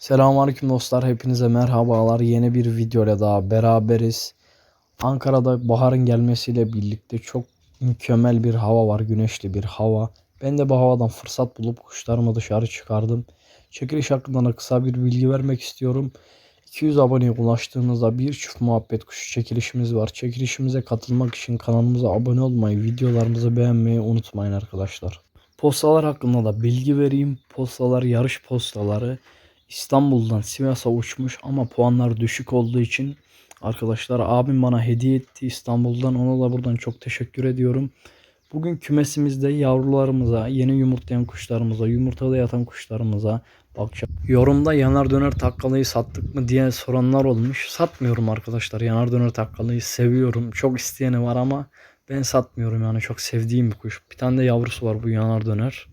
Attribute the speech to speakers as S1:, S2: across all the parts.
S1: Selamünaleyküm dostlar. Hepinize merhabalar. Yeni bir videoyla daha beraberiz. Ankara'da baharın gelmesiyle birlikte çok mükemmel bir hava var. Güneşli bir hava. Ben de bu havadan fırsat bulup kuşlarımı dışarı çıkardım. Çekiliş hakkında da kısa bir bilgi vermek istiyorum. 200 aboneye ulaştığımızda bir çift muhabbet kuşu çekilişimiz var. Çekilişimize katılmak için kanalımıza abone olmayı, videolarımızı beğenmeyi unutmayın arkadaşlar. Postalar hakkında da bilgi vereyim. Postalar yarış postaları. İstanbul'dan Sivas'a uçmuş ama puanlar düşük olduğu için arkadaşlar abim bana hediye etti İstanbul'dan. Ona da buradan çok teşekkür ediyorum. Bugün kümesimizde yavrularımıza, yeni yumurtlayan kuşlarımıza, yumurtada yatan kuşlarımıza bakacağım. Yorumda yanar döner takkalıyı sattık mı diye soranlar olmuş. Satmıyorum arkadaşlar. Yanar döner takkalıyı seviyorum. Çok isteyeni var ama ben satmıyorum yani çok sevdiğim bir kuş. Bir tane de yavrusu var bu yanar döner.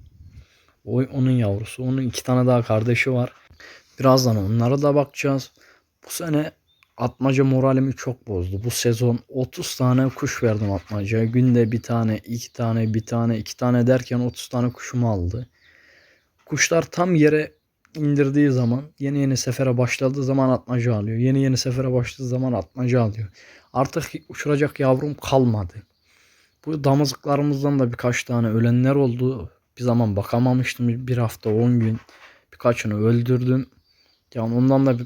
S1: O onun yavrusu. Onun iki tane daha kardeşi var. Birazdan onlara da bakacağız. Bu sene atmaca moralimi çok bozdu. Bu sezon 30 tane kuş verdim atmacaya. Günde bir tane, iki tane, bir tane, iki tane derken 30 tane kuşumu aldı. Kuşlar tam yere indirdiği zaman, yeni yeni sefere başladığı zaman atmaca alıyor. Yeni yeni sefere başladığı zaman atmaca alıyor. Artık uçuracak yavrum kalmadı. Bu damızlıklarımızdan da birkaç tane ölenler oldu. Bir zaman bakamamıştım. Bir hafta 10 gün birkaçını öldürdüm. Yani ondan da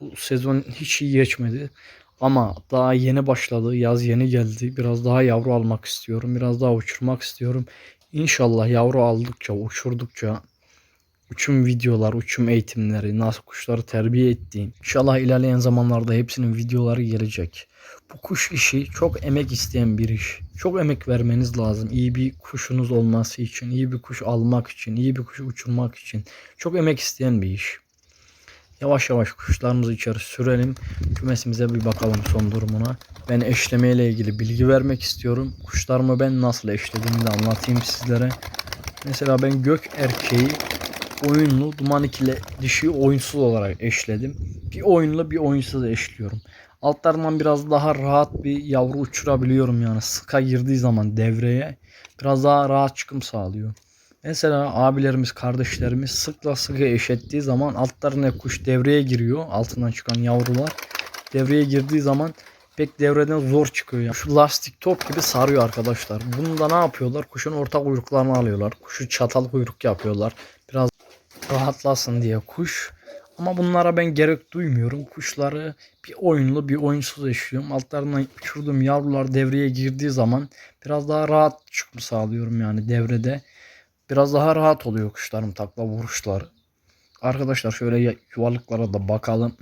S1: bu sezon hiç iyi geçmedi. Ama daha yeni başladı. Yaz yeni geldi. Biraz daha yavru almak istiyorum. Biraz daha uçurmak istiyorum. İnşallah yavru aldıkça, uçurdukça uçum videolar, uçum eğitimleri, nasıl kuşları terbiye ettiğim. İnşallah ilerleyen zamanlarda hepsinin videoları gelecek. Bu kuş işi çok emek isteyen bir iş. Çok emek vermeniz lazım. İyi bir kuşunuz olması için, iyi bir kuş almak için, iyi bir kuş uçurmak için. Çok emek isteyen bir iş. Yavaş yavaş kuşlarımızı içeri sürelim. Kümesimize bir bakalım son durumuna. Ben eşleme ile ilgili bilgi vermek istiyorum. Kuşlarımı ben nasıl eşlediğimi de anlatayım sizlere. Mesela ben gök erkeği oyunlu, duman ikili dişi oyunsuz olarak eşledim. Bir oyunlu bir oyunsuz eşliyorum. Altlarından biraz daha rahat bir yavru uçurabiliyorum yani sıka girdiği zaman devreye biraz daha rahat çıkım sağlıyor. Mesela abilerimiz, kardeşlerimiz sıkla sıkı eşettiği zaman altlarına kuş devreye giriyor. Altından çıkan yavrular. Devreye girdiği zaman pek devreden zor çıkıyor. Yani. Şu lastik top gibi sarıyor arkadaşlar. Bunu da ne yapıyorlar? Kuşun orta kuyruklarını alıyorlar. Kuşu çatal kuyruk yapıyorlar. Biraz rahatlasın diye kuş. Ama bunlara ben gerek duymuyorum. Kuşları bir oyunlu bir oyunsuz eşliyorum. Altlarından uçurduğum yavrular devreye girdiği zaman biraz daha rahat çıkım sağlıyorum yani devrede. Biraz daha rahat oluyor kuşlarım takla vuruşları. Arkadaşlar şöyle yuvalıklara da bakalım.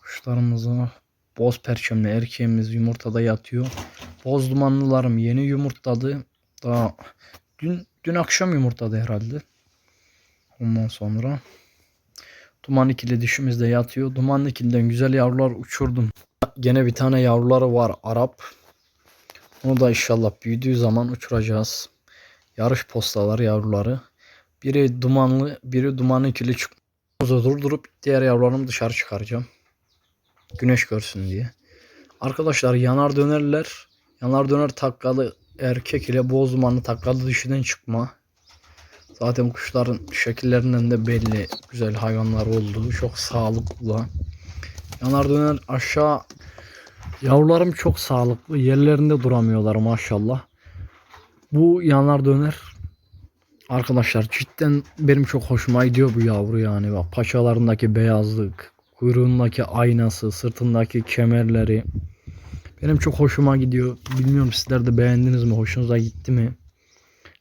S1: Kuşlarımızı boz perçemli erkeğimiz yumurtada yatıyor. Boz dumanlılarım yeni yumurtladı. Daha dün dün akşam yumurtladı herhalde. Ondan sonra Duman ikili dişimiz de yatıyor. Duman ikiliden güzel yavrular uçurdum. Gene bir tane yavruları var Arap. Onu da inşallah büyüdüğü zaman uçuracağız. Yarış postaları yavruları. Biri dumanlı, biri dumanlı ikili çıkmazı durdurup diğer yavrularımı dışarı çıkaracağım. Güneş görsün diye. Arkadaşlar yanar dönerler. Yanar döner takkalı erkek ile boz dumanlı takkalı dişiden çıkma. Zaten kuşların şekillerinden de belli güzel hayvanlar olduğu çok sağlıklı. Yanar döner aşağı yavrularım çok sağlıklı yerlerinde duramıyorlar maşallah. Bu yanar döner arkadaşlar cidden benim çok hoşuma gidiyor bu yavru yani bak paçalarındaki beyazlık, kuyruğundaki aynası, sırtındaki kemerleri benim çok hoşuma gidiyor. Bilmiyorum sizler de beğendiniz mi? Hoşunuza gitti mi?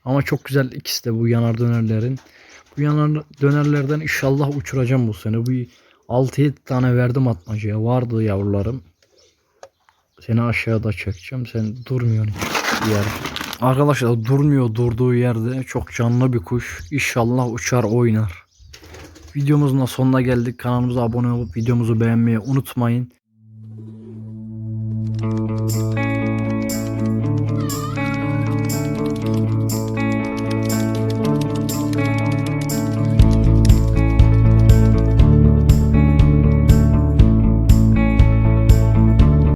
S1: Ama çok güzel ikisi de bu yanar dönerlerin. Bu yanar dönerlerden inşallah uçuracağım bu sene. Bu 6-7 tane verdim atmacaya. Vardı yavrularım. Seni aşağıda çekeceğim. Sen durmuyorsun hiç yer. Arkadaşlar durmuyor durduğu yerde. Çok canlı bir kuş. İnşallah uçar oynar. Videomuzun da sonuna geldik. Kanalımıza abone olup videomuzu beğenmeyi unutmayın.